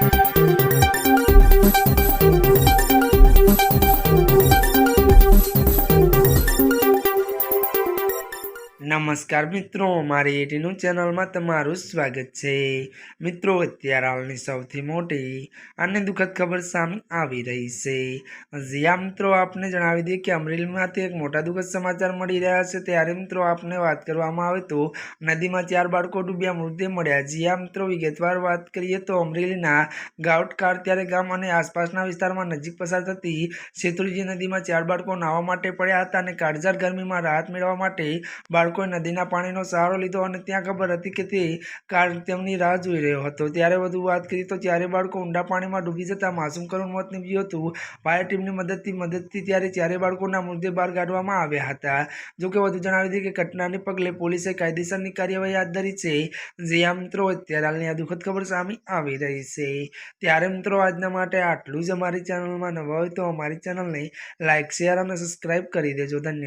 Thank you. નમસ્કાર મિત્રો, મારી એટીનું ચેનલમાં તમારું સ્વાગત છે. મિત્રો, અત્યારે હાલની સૌથી મોટી અને દુઃખદ ખબર સામે આવી રહી છે. જ્યાં મિત્રો, આપને જણાવી દઈએ કે અમરેલીમાંથી એક મોટા દુઃખદ સમાચાર મળી રહ્યા છે. ત્યારે, મિત્રો, આપને વાત કરવામાં આવે તો નદીમાં ચાર બાળકો ડૂબ્યા, મૃતદેહ મળ્યા. જ્યાં મિત્રો, વિગતવાર વાત કરીએ તો અમરેલીના ગાઉટકાર ત્યારે ગામ અને આસપાસના વિસ્તારમાં નજીક પસાર થતી શેત્રુજી નદીમાં ચાર બાળકો નાહવા માટે પડ્યા હતા અને કાળઝાર ગરમીમાં રાહત મેળવવા માટે બાળકોએ નદીના પાણીનો સહારો લીધો અને ત્યાં ખબર હતી કે તે કાર તેમની રાહ જોઈ રહ્યો હતો. ત્યારે વધુ વાત કરી તો ચારે બાળકો ઊંડા પાણીમાં ડૂબી જતા માસૂમ કરુણ મોત નીપજ્યું હતું, ફાયર ટીમની મદદથી મદદથી ત્યારે ચારે બાળકોના મૃતદેહ બહાર કાઢવામાં આવ્યા હતા. જોકે વધુ જણાવી દીધી કે ઘટનાને પગલે પોલીસે કાયદેસરની કાર્યવાહી હાથ ધરી છે. જ્યાં મિત્રો અત્યારે હાલની આ દુઃખદ ખબર સામે આવી રહી છે. ત્યારે મિત્રો આજના માટે આટલું જ અમારી ચેનલમાં નવા હોય તો અમારી ચેનલને લાઇક શેર અને સબસ્ક્રાઈબ કરી દેજો. ધન્યવાદ.